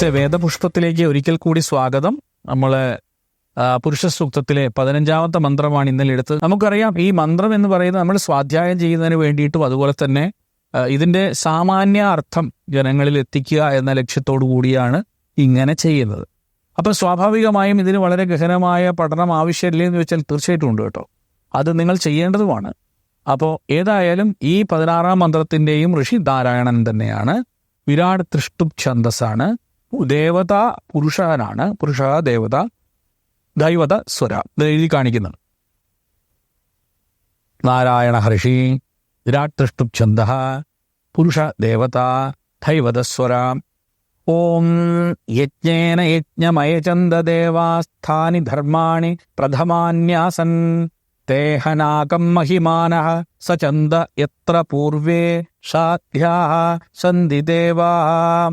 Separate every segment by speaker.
Speaker 1: ഇന്നത്തെ വേദപുഷ്പത്തിലേക്ക് ഒരിക്കൽ കൂടി സ്വാഗതം. നമ്മൾ പുരുഷ സൂക്തത്തിലെ പതിനഞ്ചാമത്തെ മന്ത്രമാണ് ഇന്നലെ എടുത്തത്. നമുക്കറിയാം ഈ മന്ത്രം എന്ന് പറയുന്നത് നമ്മൾ സ്വാധ്യായം ചെയ്യുന്നതിന് വേണ്ടിയിട്ടും അതുപോലെ തന്നെ ഇതിന്റെ സാമാന്യ അർത്ഥം ജനങ്ങളിൽ എത്തിക്കുക എന്ന ലക്ഷ്യത്തോടു കൂടിയാണ് ഇങ്ങനെ ചെയ്യുന്നത്. അപ്പൊ സ്വാഭാവികമായും ഇതിന് വളരെ ഗഹനമായ പഠനം ആവശ്യമില്ലേ എന്ന് വെച്ചാൽ തീർച്ചയായിട്ടും ഉണ്ട് കേട്ടോ. അത് നിങ്ങൾ ചെയ്യേണ്ടതുമാണ്. അപ്പോൾ ഏതായാലും ഈ പതിനാറാം മന്ത്രത്തിന്റെയും ഋഷി നാരായണൻ തന്നെയാണ്. വിരാട് തൃഷ്ടുപ് ഛന്ദസ്സാണ്. ദേവത പുരുഷനാണ്. പുരുഷ ദേവത ദൈവത സ്വര. എഴുതി കാണിക്കുന്നത്. നാരായണ ഹർഷി വിരാട് തൃഷ്ടുപ് ഛന്ദ പുരുഷ ദേവത ദൈവത സ്വര. ഓം യജ്ഞേന യജ്ഞമയചന്ദദേവാസ്ഥാനി ധർമാണി പ്രഥമാന്യാസൻ. തേഹനാകം മഹിമാന സചന്ദ എത്ര പൂർവേ സാധ്യാ സന്ധി ദേവാ.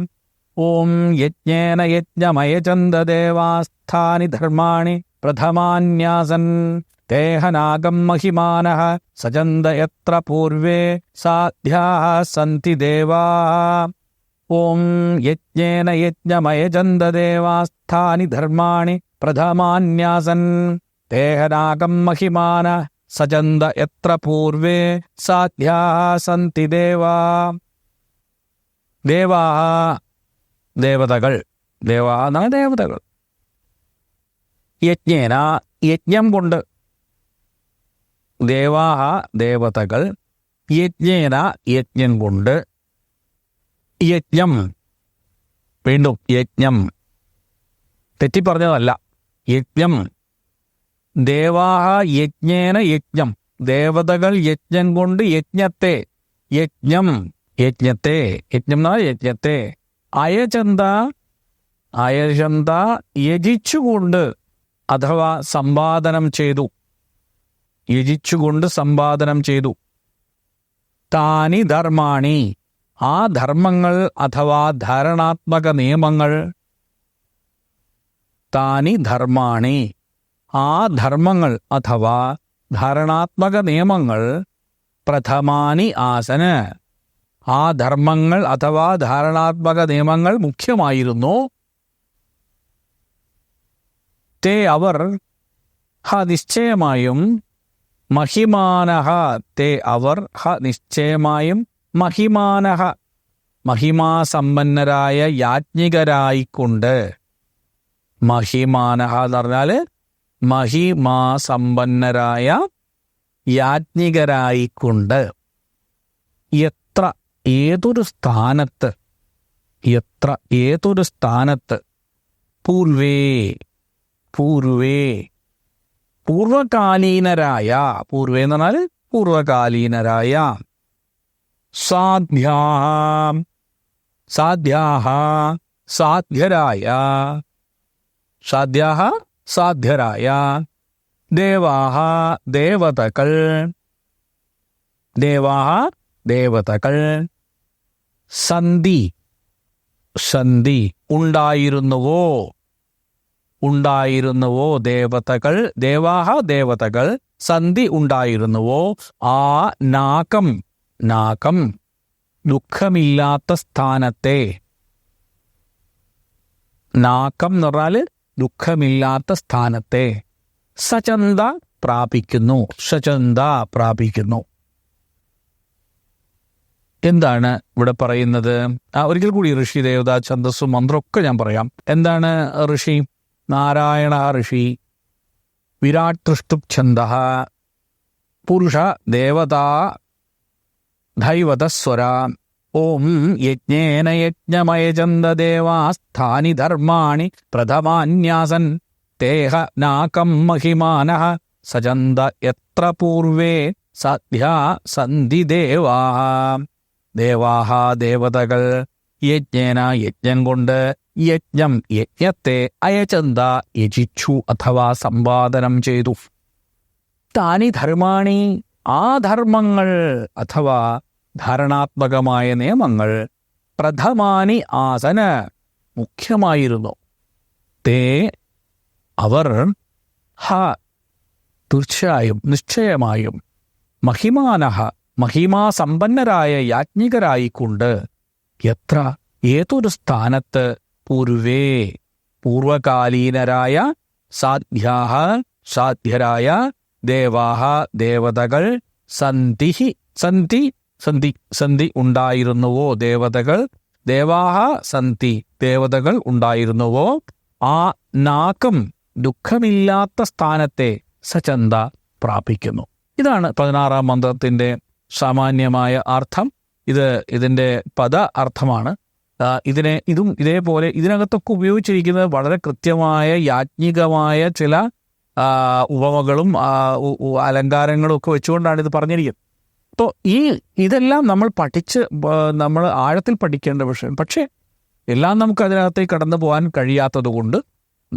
Speaker 1: ഓം യജ്ഞേന യജ്ഞമയചന്ദദേവാസ്ഥാനി ധർമാണി പ്രഥമാന്യാസൻ തേഹനാകം മഹിമാന സചന്ദ യത്ര പൂർവേ സാധ്യാ സന്തി ദേവാ ഓം യജ്ഞേന യജ്ഞമയചന്ദദേവാസ്ഥാനി ധർമാണി പ്രഥമാന്യാസൻ തേഹനാകം മഹിമാന സചന്ദ എത്ര പൂർവേ സാധ്യാ സന്തി ദേവാ ദേവാ ദേവതകൾ. ദേവാ എന്നാണ് ദേവതകൾ. യജ്ഞേന യജ്ഞം കൊണ്ട്. ദേവാഹ ദേവതകൾ. യജ്ഞേന യജ്ഞം കൊണ്ട്. യജ്ഞം. വീണ്ടും യജ്ഞം. തെറ്റി പറഞ്ഞതല്ല യജ്ഞം. ദേവാഹ യജ്ഞേന യജ്ഞം. ദേവതകൾ യജ്ഞം കൊണ്ട് യജ്ഞത്തെ. യജ്ഞം. യജ്ഞത്തെ. യജ്ഞം എന്നാ യജ്ഞത്തെ. അയചന്ത അയചന്ത യജിച്ചുകൊണ്ട് അഥവാ സമ്പാദനം ചെയ്തു. യജിച്ചുകൊണ്ട് സമ്പാദനം ചെയ്തു. താനി ധർമാണി. ആ ധർമ്മങ്ങൾ അഥവാ ധാരണാത്മക നിയമങ്ങൾ. താനി ധർമാണി. ആ ധർമ്മങ്ങൾ അഥവാ ധാരണാത്മക നിയമങ്ങൾ. പ്രഥമാനി ആസന്. ആ ധർമ്മങ്ങൾ അഥവാ ധാരണാത്മക നിയമങ്ങൾ മുഖ്യമായിരുന്നു. തേ അവർ ഹ നിശ്ചയമായും മഹിമാനഹ തേ അവർ ഹ നിശ്ചയമായും മഹിമാനഹ മഹിമാസമ്പന്നരായ യാജ്ഞികരായിക്കൊണ്ട്. മഹിമാനഹ എന്ന് പറഞ്ഞാൽ മഹിമാസമ്പന്നരായ യാജ്ഞികരായിക്കൊണ്ട്. ഏതൊരു സ്ഥാനത്ത് എത്ര ഏതൊരു സ്ഥാനത്ത് പൂർവേ പൂർവേ പൂർവകാലീനരായ പൂർവേ എന്ന് പറഞ്ഞാൽ പൂർവകാലീനരായ സാധ്യാം സാധ്യാഹ സാധ്യരായ സാധ്യാഹ സാധ്യരായ ദേവാഹ ദേവതകൾ ദേവാഹ ദേവതകൾ സന്ധി. സന്ധി. ഉണ്ടായിരുന്നുവോ? ഉണ്ടായിരുന്നുവോ ദേവതകൾ? ദേവാഹ ദേവതകൾ. സന്ധി ഉണ്ടായിരുന്നുവോ? ആ നാകം. നാകം. ദുഃഖമില്ലാത്ത സ്ഥാനത്തെ. നാക്കം എന്ന് പറഞ്ഞാൽ ദുഃഖമില്ലാത്ത സ്ഥാനത്തെ. സചന്ത പ്രാപിക്കുന്നു. സചന്ത പ്രാപിക്കുന്നു. എന്താണ് ഇവിടെ പറയുന്നത്? ഒരിക്കൽ കൂടി ഋഷി ദേവത ഛന്ദസ്സും മന്ത്രമൊക്കെ ഞാൻ പറയാം. എന്താണ് ഋഷി? നാരായണ ഋഷി. വിരാട് തൃഷ്ടുപ് ഛന്ദ. പുരുഷ ദേവത ധൈവതസ്വര. ഓം യജ്ഞേന യജ്ഞമയചന്ദദേവാസ്ഥാനി ധർമാണി പ്രഥമാന്യാസൻ. തേഹ നാകം മഹിമാന. സജന്ത എത്ര പൂർവേ സദ്ധ്യാ സന്ധി ദേവാ ദേവാഹ ദേവതകൾ യജ്ഞേന യജ്ഞം കൊണ്ട് യജ്ഞം യജ്ഞത്തെ അയചന്ത യജിച്ചു അഥവാ സമ്പാദനം ചെയ്തു. താനി ധർമാണി ആ ധർമ്മങ്ങൾ അഥവാ ധാരണാത്മകമായ നിയമങ്ങൾ പ്രഥമാനി ആസന മുഖ്യമായിരുന്നു. തേ അവർ ഹ തീർച്ചയായും നിശ്ചയമായും മഹിമാനഹ മഹിമാസമ്പന്നരായ യാജ്ഞികരായിക്കൊണ്ട് എത്ര ഏതൊരു സ്ഥാനത്ത് പൂർവേ പൂർവകാലീനരായ സാധ്യാഹ സാധ്യരായ ദേവാഹ ദേവതകൾ സന്ധിഹി സന്ധി സന്ധി സന്ധി ഉണ്ടായിരുന്നുവോ ദേവതകൾ? ദേവാഹ സന്ധി ദേവതകൾ ഉണ്ടായിരുന്നുവോ? ആ നാക്കം ദുഃഖമില്ലാത്ത സ്ഥാനത്തെ സചന്ത പ്രാപിക്കുന്നു. ഇതാണ് പതിനാറാം മന്ത്രത്തിന്റെ സാമാന്യമായ അർത്ഥം. ഇത് ഇതിന്റെ പദ അർത്ഥമാണ്. ഇതിനെ ഇതും ഇതേപോലെ ഇതിനകത്തൊക്കെ ഉപയോഗിച്ചിരിക്കുന്നത് വളരെ കൃത്യമായ യാജ്ഞികമായ ചില ഉപമകളും അലങ്കാരങ്ങളും ഒക്കെ വെച്ചുകൊണ്ടാണ് ഇത് പറഞ്ഞിരിക്കുന്നത്. അപ്പോൾ ഈ ഇതെല്ലാം നമ്മൾ പഠിച്ച് നമ്മൾ ആഴത്തിൽ പഠിക്കേണ്ട വിഷയം. പക്ഷേ എല്ലാം നമുക്ക് അതിനകത്തേക്ക് കടന്നു പോകാൻ കഴിയാത്തത് കൊണ്ട്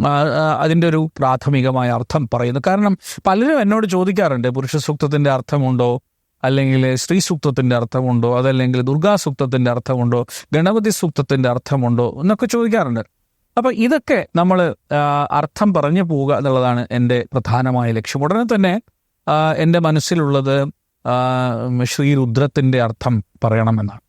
Speaker 1: ആ, ആ, അതിന്റെ ഒരു പ്രാഥമികമായ അർത്ഥം പറയുന്നു. കാരണം പലരും എന്നോട് ചോദിക്കാറുണ്ട് പുരുഷ സൂക്തത്തിന്റെ അർത്ഥമുണ്ടോ? അല്ലെങ്കിൽ സ്ത്രീ സൂക്തത്തിന്റെ അർത്ഥമുണ്ടോ? അതല്ലെങ്കിൽ ദുർഗാ സൂക്തത്തിന്റെ അർത്ഥമുണ്ടോ? ഗണപതി സൂക്തത്തിന്റെ അർത്ഥമുണ്ടോ? എന്നൊക്കെ ചോദിക്കാറുണ്ട്. അപ്പം ഇതൊക്കെ നമ്മൾ അർത്ഥം പറഞ്ഞു പോവുക എന്നുള്ളതാണ് എന്റെ പ്രധാനമായ ലക്ഷ്യം. ഉടനെ തന്നെ എന്റെ മനസ്സിലുള്ളത് ശ്രീ രുദ്രത്തിന്റെ അർത്ഥം പറയണമെന്നാണ്.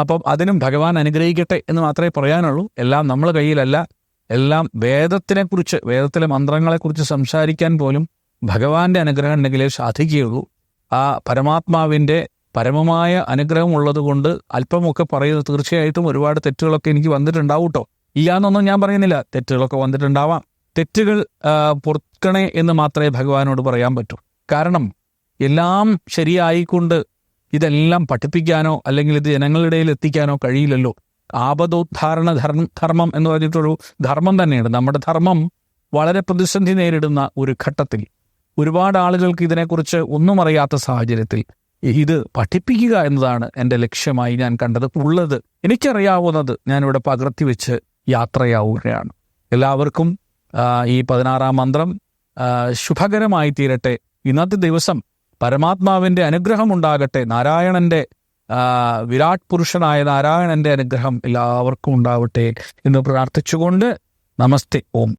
Speaker 1: അപ്പം അതിനും ഭഗവാൻ അനുഗ്രഹിക്കട്ടെ എന്ന് മാത്രമേ പറയാനുള്ളൂ. എല്ലാം നമ്മൾ കയ്യിലല്ല. എല്ലാം വേദത്തിനെക്കുറിച്ച് വേദത്തിലെ മന്ത്രങ്ങളെക്കുറിച്ച് സംസാരിക്കാൻ പോലും ഭഗവാന്റെ അനുഗ്രഹം ഉണ്ടെങ്കിലേ സാധിക്കുകയുള്ളൂ. ആ പരമാത്മാവിന്റെ പരമമായ അനുഗ്രഹം ഉള്ളത് കൊണ്ട് അല്പമൊക്കെ പറയുന്നത് തീർച്ചയായിട്ടും ഒരുപാട് തെറ്റുകളൊക്കെ എനിക്ക് വന്നിട്ടുണ്ടാവും കേട്ടോ ഇല്ലാന്നൊന്നും ഞാൻ പറയുന്നില്ല. തെറ്റുകളൊക്കെ വന്നിട്ടുണ്ടാവാം. തെറ്റുകൾ പൊറുക്കണേ എന്ന് മാത്രമേ ഭഗവാനോട് പറയാൻ പറ്റൂ. കാരണം എല്ലാം ശരിയായിക്കൊണ്ട് ഇതെല്ലാം പഠിപ്പിക്കാനോ അല്ലെങ്കിൽ ഇത് ജനങ്ങളുടെ ഇടയിൽ എത്തിക്കാനോ കഴിയില്ലല്ലോ. ആപദോദ്ധാരണ ധർമ്മം എന്ന് പറഞ്ഞിട്ടൊരു ധർമ്മം തന്നെയാണ് നമ്മുടെ ധർമ്മം വളരെ പ്രതിസന്ധി നേരിടുന്ന ഒരു ഘട്ടത്തിൽ. ഒരുപാട് ആളുകൾക്ക് ഇതിനെക്കുറിച്ച് ഒന്നും അറിയാത്ത സാഹചര്യത്തിൽ ഇത് പഠിപ്പിക്കുക എന്നതാണ് എന്റെ ലക്ഷ്യമായി ഞാൻ കണ്ടത് ഉള്ളത്. എനിക്കറിയാവുന്നത് ഞാനിവിടെ പകർത്തി വെച്ച് യാത്രയാവുകയാണ്. എല്ലാവർക്കും ഈ പതിനാറാം മന്ത്രം ശുഭകരമായി തീരട്ടെ. ഇന്നത്തെ ദിവസം പരമാത്മാവിന്റെ അനുഗ്രഹം ഉണ്ടാകട്ടെ. നാരായണന്റെ വിരാട് പുരുഷനായ നാരായണന്റെ അനുഗ്രഹം എല്ലാവർക്കും ഉണ്ടാവട്ടെ എന്ന് പ്രാർത്ഥിച്ചുകൊണ്ട് നമസ്തേ. ഓം.